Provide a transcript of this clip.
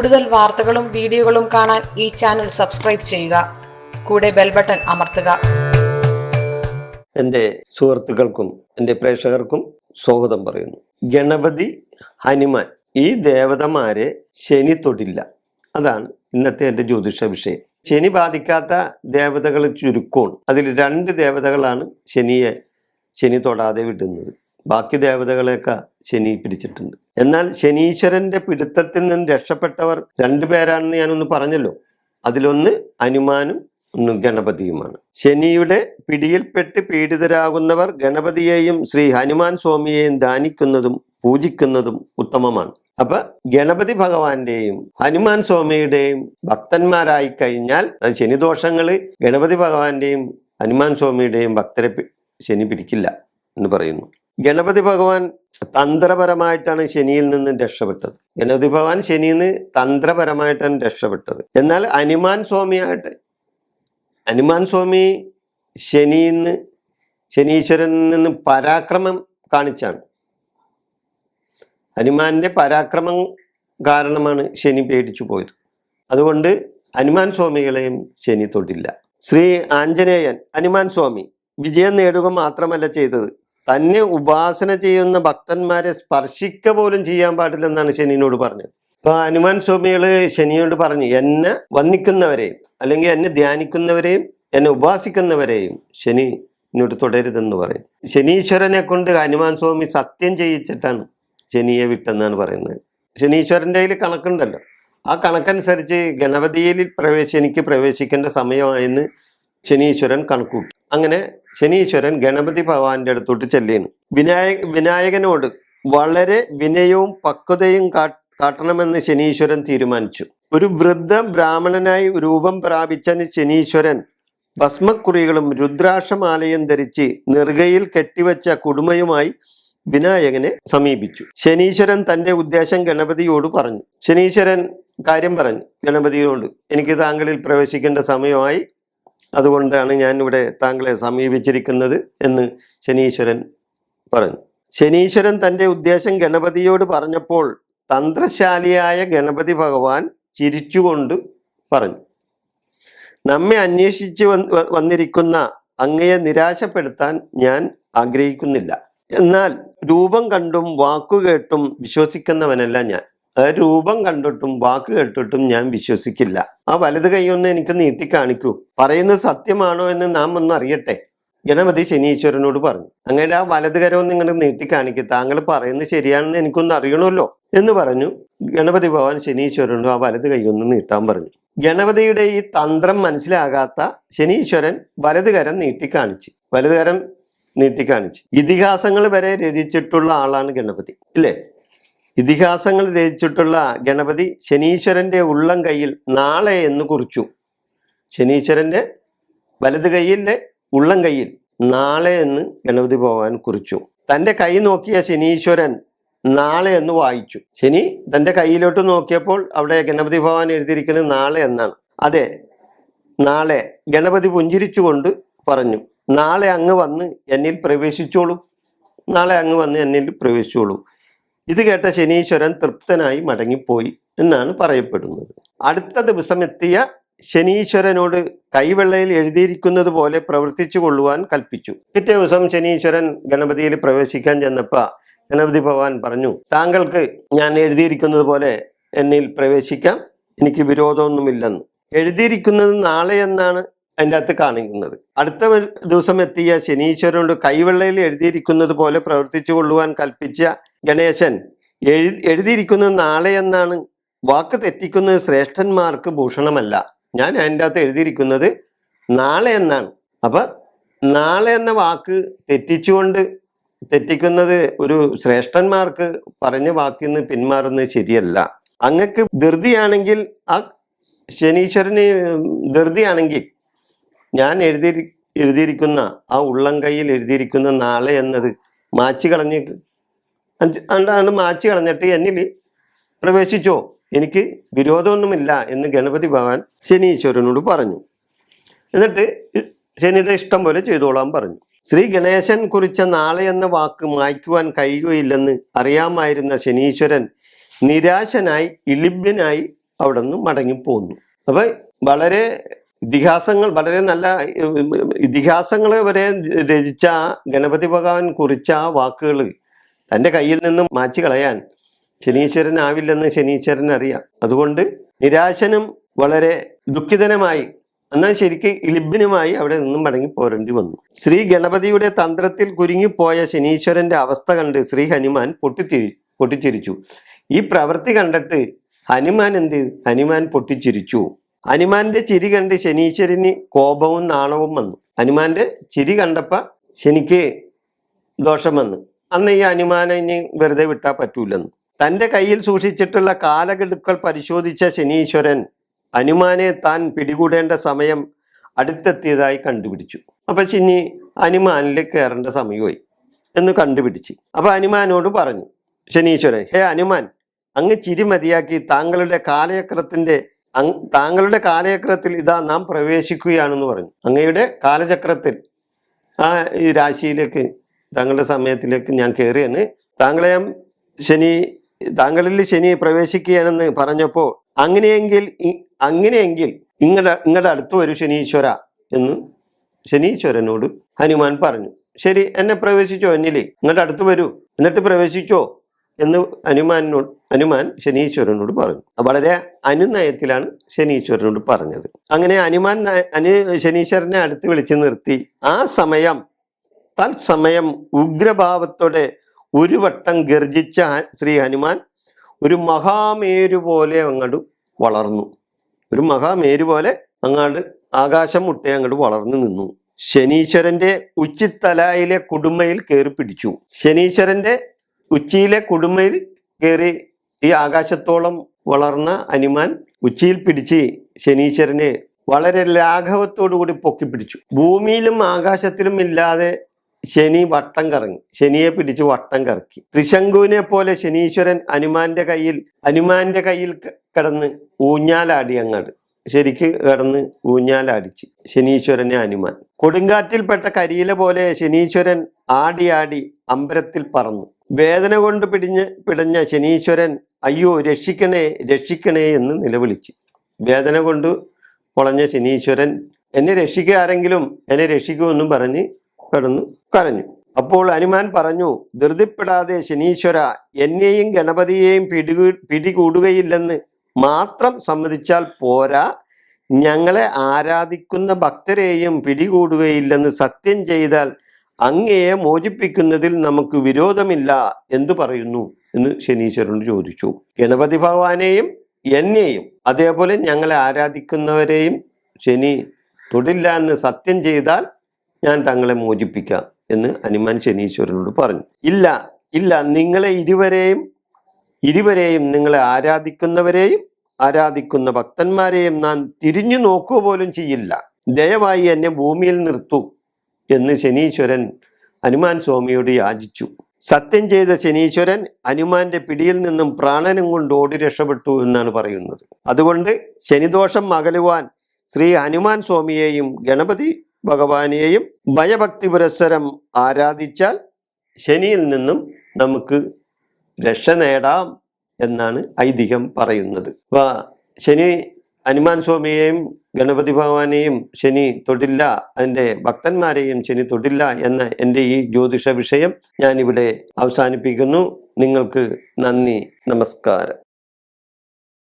കൂടുതൽ വാർത്തകളും വീഡിയോകളും കാണാൻ ഈ ചാനൽ സബ്സ്ക്രൈബ് ചെയ്യുക. കൂടെ ബെൽ ബട്ടൺ അമർത്തുക. എന്റെ സുഹൃത്തുക്കൾക്കും എന്റെ പ്രേക്ഷകർക്കും സ്വാഗതം പറയുന്നു. ഗണപതി ഹനുമാൻ ഈ ദേവതമാരെ ശനി തൊടില്ല അതാണ് ഇന്നത്തെ എന്റെ ജ്യോതിഷ വിഷയം. ശനി ബാധിക്കാത്ത ദേവതകൾ ചുരുക്കമാണ് അതിൽ രണ്ട് ദേവതകളാണ് ശനിയെ ശനി തൊടാതെ വിടുന്നത്. ബാക്കി ദേവതകളെയൊക്കെ ശനി പിടിച്ചിട്ടുണ്ട്. എന്നാൽ ശനീശ്വരന്റെ പിടുത്തത്തിൽ നിന്ന് രക്ഷപ്പെട്ടവർ രണ്ടുപേരാണെന്ന് ഞാനൊന്ന് പറഞ്ഞല്ലോ. അതിലൊന്ന് അനുമാനും ഒന്ന് ഗണപതിയുമാണ്. ശനിയുടെ പിടിയിൽപ്പെട്ട് പീഡിതരാകുന്നവർ ഗണപതിയെയും ശ്രീ ഹനുമാൻ സ്വാമിയെയും ദാനിക്കുന്നതും പൂജിക്കുന്നതും ഉത്തമമാണ്. അപ്പൊ ഗണപതി ഭഗവാന്റെയും ഹനുമാൻ സ്വാമിയുടെയും ഭക്തന്മാരായി കഴിഞ്ഞാൽ ശനിദോഷങ്ങൾ ഗണപതി ഭഗവാന്റെയും ഹനുമാൻ സ്വാമിയുടെയും ഭക്തരെ ശനി പിടിക്കില്ല എന്ന് പറയുന്നു. ഗണപതി ഭഗവാൻ തന്ത്രപരമായിട്ടാണ് ശനിയിൽ നിന്ന് രക്ഷപ്പെട്ടത്. ഗണപതി ഭഗവാൻ ശനിയിൽ നിന്ന് തന്ത്രപരമായിട്ടാണ് രക്ഷപ്പെട്ടത്. എന്നാൽ ഹനുമാൻ സ്വാമിയായിട്ട് ഹനുമാൻ സ്വാമി ശനിയിൽ നിന്ന് ശനീശ്വരനിൽ നിന്ന് പരാക്രമം കാണിച്ചാണ്. ഹനുമാന്റെ പരാക്രമം കാരണമാണ് ശനി പേടിച്ചു പോയത്. അതുകൊണ്ട് ഹനുമാൻ സ്വാമികളെയും ശനി തൊട്ടില്ല ശ്രീ ആഞ്ജനേയൻ ഹനുമാൻ സ്വാമി വിജയം നേടുക മാത്രമല്ല ചെയ്തത്. തന്നെ ഉപാസന ചെയ്യുന്ന ഭക്തന്മാരെ സ്പർശിക്ക പോലും ചെയ്യാൻ പാടില്ലെന്നാണ് ശനിയോട് പറഞ്ഞത്. ഇപ്പൊ ഹനുമാൻ സ്വാമികൾ ശനിയോട് പറഞ്ഞു എന്നെ വന്നിക്കുന്നവരെയും അല്ലെങ്കിൽ എന്നെ ധ്യാനിക്കുന്നവരെയും എന്നെ ഉപാസിക്കുന്നവരെയും ശനി ഇങ്ങോട്ട് തുടരുതെന്ന് പറയും. ശനീശ്വരനെ കൊണ്ട് ഹനുമാൻ സ്വാമി സത്യം ചെയ്യിച്ചിട്ടാണ് ശനിയെ വിട്ടെന്നാണ് പറയുന്നത്. ശനീശ്വരന്റെ കയ്യിൽ കണക്കുണ്ടല്ലോ. ആ കണക്കനുസരിച്ച് ഗണപതിയിൽ പ്രവേശി എനിക്ക് പ്രവേശിക്കേണ്ട സമയമായെന്ന് ശനീശ്വരൻ കണക്കൂട്ടി അങ്ങനെ ശനീശ്വരൻ ഗണപതി ഭഗവാന്റെ അടുത്തോട്ട് ചെല്ലുകയാണ് വിനായക വിനായകനോട് വളരെ വിനയവും പക്വതയും കാട്ടണമെന്ന് ശനീശ്വരൻ തീരുമാനിച്ചു. ഒരു വൃദ്ധ ബ്രാഹ്മണനായി രൂപം പ്രാപിച്ച ശനീശ്വരൻ ഭസ്മക്കുറികളും രുദ്രാക്ഷമാലയും ധരിച്ച് നെറുകയിൽ കെട്ടിവെച്ച കുടുമയുമായി വിനായകനെ സമീപിച്ചു. ശനീശ്വരൻ തന്റെ ഉദ്ദേശം ഗണപതിയോട് പറഞ്ഞു. ശനീശ്വരൻ കാര്യം പറഞ്ഞു. ഗണപതിയോട് എനിക്ക് താങ്കളിൽ പ്രവേശിക്കേണ്ട സമയമായി അതുകൊണ്ടാണ് ഞാൻ ഇവിടെ താങ്കളെ സമീപിച്ചിരിക്കുന്നത് എന്ന് ശനീശ്വരൻ പറഞ്ഞു. ശനീശ്വരൻ തന്റെ ഉദ്ദേശം ഗണപതിയോട് പറഞ്ഞപ്പോൾ തന്ത്രശാലിയായ ഗണപതി ഭഗവാൻ ചിരിച്ചുകൊണ്ട് പറഞ്ഞു. നമ്മെ അന്വേഷിച്ച് വന്ന് വന്നിരിക്കുന്ന അങ്ങയെ നിരാശപ്പെടുത്താൻ ഞാൻ ആഗ്രഹിക്കുന്നില്ല. എന്നാൽ രൂപം കണ്ടും വാക്കുകേട്ടും വിശ്വസിക്കുന്നവനല്ല ഞാൻ. രൂപം കണ്ടിട്ടും വാക്ക് കേട്ടിട്ടും ഞാൻ വിശ്വസിക്കില്ല. ആ വലത് കൈയൊന്ന് എനിക്ക് നീട്ടി കാണിക്കൂ. പറയുന്നത് സത്യമാണോ എന്ന് നാം ഒന്ന് അറിയട്ടെ? ഗണപതി ശനീശ്വരനോട് പറഞ്ഞു. അങ്ങനെ ആ വലത് കരവും നിങ്ങൾ നീട്ടി കാണിക്കും. താങ്കൾ പറയുന്നത് ശരിയാണെന്ന് എനിക്കൊന്ന് അറിയണമല്ലോ എന്ന് പറഞ്ഞു ഗണപതി ഭഗവാൻ ശനീശ്വരനോട് ആ വലത് കൈയൊന്ന് നീട്ടാൻ പറഞ്ഞു. ഗണപതിയുടെ ഈ തന്ത്രം മനസ്സിലാകാത്ത ശനീശ്വരൻ വലത് കരം നീട്ടി കാണിച്ചു വലത് കരം നീട്ടി കാണിച്ചു. ഇതിഹാസങ്ങൾ വരെ രചിച്ചിട്ടുള്ള ആളാണ് ഗണപതി ഇല്ലേ ഇതിഹാസങ്ങൾ രചിച്ചിട്ടുള്ള ഗണപതി ശനീശ്വരന്റെ ഉള്ളം കയ്യിൽ നാളെ എന്ന് കുറിച്ചു. ശനീശ്വരന്റെ വലത് കൈയിലെ ഉള്ളം കയ്യിൽ നാളെ എന്ന് ഗണപതി ഭഗവാൻ കുറിച്ചു. തന്റെ കൈ നോക്കിയ ശനീശ്വരൻ നാളെ എന്ന് വായിച്ചു. ശനി തന്റെ കയ്യിലോട്ട് നോക്കിയപ്പോൾ അവിടെ ഗണപതി ഭഗവാൻ എഴുതിയിരിക്കുന്നത് നാളെ എന്നാണ്. അതെ നാളെ ഗണപതി പുഞ്ചിരിച്ചുകൊണ്ട് പറഞ്ഞു നാളെ അങ്ങ് വന്ന് എന്നിൽ പ്രവേശിച്ചോളൂ. നാളെ അങ്ങ് വന്ന് എന്നിൽ പ്രവേശിച്ചോളൂ. ഇത് കേട്ട ശനീശ്വരൻ തൃപ്തനായി മടങ്ങിപ്പോയി എന്നാണ് പറയപ്പെടുന്നത്. അടുത്ത ദിവസം എത്തിയ ശനീശ്വരനോട് കൈവെള്ളയിൽ എഴുതിയിരിക്കുന്നത് പോലെ പ്രവർത്തിച്ചു കൊള്ളുവാൻ കൽപ്പിച്ചു. പിറ്റേ ദിവസം ശനീശ്വരൻ ഗണപതിയിൽ പ്രവേശിക്കാൻ ചെന്നപ്പോ ഗണപതി ഭഗവാൻ പറഞ്ഞു താങ്കൾക്ക് ഞാൻ എഴുതിയിരിക്കുന്നത് പോലെ എന്നിൽ പ്രവേശിക്കാം എനിക്ക് വിരോധമൊന്നുമില്ലെന്ന്. എഴുതിയിരിക്കുന്നത് നാളെ എന്നാണ് അതിന്റെ അകത്ത് കാണിക്കുന്നത്. അടുത്ത ദിവസം എത്തിയ ശനീശ്വരനോട് കൈവെള്ളയിൽ എഴുതിയിരിക്കുന്നത് പോലെ പ്രവർത്തിച്ചു കൊള്ളുവാൻ കൽപ്പിച്ച ഗണേശൻ എഴു എഴുതിയിരിക്കുന്നത് നാളെ എന്നാണ് വാക്ക് തെറ്റിക്കുന്നത് ശ്രേഷ്ഠന്മാർക്ക് ഭൂഷണമല്ല. ഞാൻ അതിന്റെ അകത്ത് എഴുതിയിരിക്കുന്നത് നാളെ എന്നാണ്. അപ്പൊ നാളെ എന്ന വാക്ക് തെറ്റിച്ചുകൊണ്ട് തെറ്റിക്കുന്നത് ഒരു ശ്രേഷ്ഠന്മാർക്ക് പറഞ്ഞ വാക്കിൽ നിന്ന് പിന്മാറുന്നത് ശരിയല്ല. അങ്ങക്ക് ധൃതിയാണെങ്കിൽ ആ ശനീശ്വരന് ധൃതിയാണെങ്കിൽ ഞാൻ എഴുതി എഴുതിയിരിക്കുന്ന ആ ഉള്ളം കയ്യിൽ എഴുതിയിരിക്കുന്ന നാളെ എന്നത് മാച്ചു അണ്ട് അത് മാച്ച് കളഞ്ഞിട്ട് എന്നിൽ പ്രവേശിച്ചോ? എനിക്ക് വിരോധമൊന്നുമില്ല എന്ന് ഗണപതി ഭഗവാൻ ശനീശ്വരനോട് പറഞ്ഞു. എന്നിട്ട് ശനിയുടെ ഇഷ്ടം പോലെ ചെയ്തോളാൻ പറഞ്ഞു. ശ്രീ ഗണേശൻ കുറിച്ച നാളെ എന്ന വാക്ക് മായ്ക്കുവാൻ കഴിയുകയില്ലെന്ന് അറിയാമായിരുന്ന ശനീശ്വരൻ നിരാശനായി ഇളിബ്യനായി അവിടെ നിന്ന് മടങ്ങിപ്പോന്നു. അപ്പൊ വളരെ ഇതിഹാസങ്ങൾ വളരെ നല്ല ഇതിഹാസങ്ങൾ വരെ രചിച്ച ഗണപതി ഭഗവാൻ കുറിച്ച വാക്കുകൾ തന്റെ കയ്യിൽ നിന്നും മാറ്റി കളയാൻ ശനീശ്വരനാവില്ലെന്ന് ശനീശ്വരൻ അറിയാം അതുകൊണ്ട് നിരാശനും വളരെ ദുഃഖിതനുമായി എന്നാൽ ശരിക്ക് ഇളിബിനുമായി അവിടെ നിന്നും മടങ്ങി പോരേണ്ടി വന്നു. ശ്രീ ഗണപതിയുടെ തന്ത്രത്തിൽ കുരുങ്ങിപ്പോയ ശനീശ്വരന്റെ അവസ്ഥ കണ്ട് ശ്രീ ഹനുമാൻ പൊട്ടിത്തിരി പൊട്ടിച്ചിരിച്ചു. ഈ പ്രവൃത്തി കണ്ടിട്ട് ഹനുമാൻ എന്ത് ഹനുമാൻ പൊട്ടിച്ചിരിച്ചു. ഹനുമാന്റെ ചിരി കണ്ട് ശനീശ്വരന് കോപവും നാണവും വന്നു. ഹനുമാന്റെ ചിരി കണ്ടപ്പ ശനിക്ക് ദോഷം വന്നു. അന്ന് ഈ അനുമാനം ഇനി വെറുതെ വിട്ടാൽ പറ്റൂലെന്ന്. തന്റെ കയ്യിൽ സൂക്ഷിച്ചിട്ടുള്ള കാലഗഡുക്കൾ പരിശോധിച്ച ശനീശ്വരൻ അനുമാനെ താൻ പിടികൂടേണ്ട സമയം അടുത്തെത്തിയതായി കണ്ടുപിടിച്ചു. അപ്പൊ ശനി അനുമാനിൽ കയറേണ്ട സമയമായി എന്ന് കണ്ടുപിടിച്ച്. അപ്പൊ അനുമാനോട് പറഞ്ഞു ശനീശ്വരൻ ഹേ അനുമാൻ അങ്ങ് ചിരി മതിയാക്കി താങ്കളുടെ കാലചക്രത്തിന്റെ താങ്കളുടെ കാലചക്രത്തിൽ ഇതാ നാം പ്രവേശിക്കുകയാണെന്ന് പറഞ്ഞു. അങ്ങയുടെ കാലചക്രത്തിൽ ആ ഈ രാശിയിലേക്ക് താങ്കളുടെ സമയത്തിലേക്ക് ഞാൻ കയറിയാണ് താങ്കളെ ശനി താങ്കളിൽ ശനി പ്രവേശിക്കുകയാണെന്ന് പറഞ്ഞപ്പോൾ അങ്ങനെയെങ്കിൽ അങ്ങനെയെങ്കിൽ ഇങ്ങടെ ഇങ്ങടെ അടുത്ത് വരൂ ശനീശ്വര എന്ന് ശനീശ്വരനോട് ഹനുമാൻ പറഞ്ഞു. ശരി എന്നെ പ്രവേശിച്ചോ എന്നിലേ ഇങ്ങോട്ട് അടുത്ത് വരൂ. എന്നിട്ട് പ്രവേശിച്ചോ എന്ന് ഹനുമാനോട് ഹനുമാൻ ശനീശ്വരനോട് പറഞ്ഞു. വളരെ അനുനയത്തിലാണ് ശനീശ്വരനോട് പറഞ്ഞത്. അങ്ങനെ ഹനുമാൻ അനു ശനീശ്വരനെ അടുത്ത് വിളിച്ചു നിർത്തി. ആ സമയം തത്സമയം ഉഗ്രഭാവത്തോടെ ഒരു വട്ടം ഗർജിച്ച ശ്രീ ഹനുമാൻ ഒരു മഹാമേരു പോലെ അങ്ങോട്ട് വളർന്നു. ഒരു മഹാമേരു പോലെ അങ്ങാട് ആകാശം മുട്ടേ അങ്ങോട്ട് വളർന്നു നിന്നു. ശനീശ്വരന്റെ ഉച്ചിത്തലായിലെ കുടുമയിൽ കയറി പിടിച്ചു. ശനീശ്വരന്റെ ഉച്ചിയിലെ കുടുമയിൽ കയറി ഈ ആകാശത്തോളം വളർന്ന ഹനുമാൻ ഉച്ചിയിൽ പിടിച്ച് ശനീശ്വരനെ വളരെ ലാഘവത്തോടു കൂടി പൊക്കി പിടിച്ചു ഭൂമിയിലും ആകാശത്തിലും ഇല്ലാതെ ശനി വട്ടം കറങ്ങി. ശനിയെ പിടിച്ച് വട്ടം കറക്കി. ത്രിശങ്കുവിനെ പോലെ ശനീശ്വരൻ ഹനുമാന്റെ കയ്യിൽ ഹനുമാന്റെ കയ്യിൽ കിടന്ന് ഊഞ്ഞാലാടി അങ്ങാട്. ശരിക്ക് കിടന്ന് ഊഞ്ഞാലാടിച്ച് ശനീശ്വരനെ ഹനുമാൻ. കൊടുങ്കാറ്റിൽപ്പെട്ട കരിയിലെ പോലെ ശനീശ്വരൻ ആടി അമ്പരത്തിൽ പറന്നു. വേദന കൊണ്ട് പിടിഞ്ഞ് പിടഞ്ഞ ശനീശ്വരൻ അയ്യോ രക്ഷിക്കണേ രക്ഷിക്കണേ എന്ന് നിലവിളിച്ചു. വേദന കൊണ്ട് പൊളഞ്ഞ ശനീശ്വരൻ എന്നെ രക്ഷിക്കുക ആരെങ്കിലും എന്നെ രക്ഷിക്കുമെന്നും പറഞ്ഞ് കിടന്നു കരഞ്ഞു. അപ്പോൾ ഹനുമാൻ പറഞ്ഞു ധൃതിപ്പെടാതെ ശനീശ്വര എന്നെയും ഗണപതിയെയും പിടികൂ പിടികൂടുകയില്ലെന്ന് മാത്രം സമ്മതിച്ചാൽ പോരാ. ഞങ്ങളെ ആരാധിക്കുന്ന ഭക്തരെയും പിടികൂടുകയില്ലെന്ന് സത്യം ചെയ്താൽ അങ്ങയെ മോചിപ്പിക്കുന്നതിൽ നമുക്ക് വിരോധമില്ല എന്ന് പറയുന്നു എന്ന് ശനീശ്വരനോട് ചോദിച്ചു. ഗണപതി ഭഗവാനെയും എന്നെയും അതേപോലെ ഞങ്ങളെ ആരാധിക്കുന്നവരെയും ശനി തൊടില്ല എന്ന് സത്യം ചെയ്താൽ ഞാൻ തങ്ങളെ മോചിപ്പിക്കാം എന്ന് ഹനുമാൻ ശനീശ്വരനോട് പറഞ്ഞു. ഇല്ല ഇല്ല നിങ്ങളെ ഇരുവരെയും ഇരുവരെയും നിങ്ങളെ ആരാധിക്കുന്നവരെയും ആരാധിക്കുന്ന ഭക്തന്മാരെയും നാൻ തിരിഞ്ഞു നോക്കുക പോലും ചെയ്യില്ല. ദയവായി എന്നെ ഭൂമിയിൽ നിർത്തൂ എന്ന് ശനീശ്വരൻ ഹനുമാൻ സ്വാമിയോട് യാചിച്ചു. സത്യം ചെയ്ത ശനീശ്വരൻ ഹനുമാന്റെ പിടിയിൽ നിന്നും പ്രാണനും കൊണ്ട് ഓടി രക്ഷപ്പെട്ടു എന്നാണ് പറയുന്നത്. അതുകൊണ്ട് ശനിദോഷം അകലുവാൻ ശ്രീ ഹനുമാൻ സ്വാമിയെയും ഗണപതി ഭഗവാനെയും ഭയഭക്തി പുരസ്സരം ആരാധിച്ചാൽ ശനിയിൽ നിന്നും നമുക്ക് രക്ഷ നേടാം എന്നാണ് ഐതിഹ്യം പറയുന്നത്. ശനി ഹനുമാൻ സ്വാമിയെയും ഗണപതി ഭഗവാനെയും ശനി തൊടില്ല അതിന്റെ ഭക്തന്മാരെയും ശനി തൊടില്ല എന്ന എന്റെ ഈ ജ്യോതിഷ വിഷയം ഞാനിവിടെ അവസാനിപ്പിക്കുന്നു. നിങ്ങൾക്ക് നന്ദി നമസ്കാരം.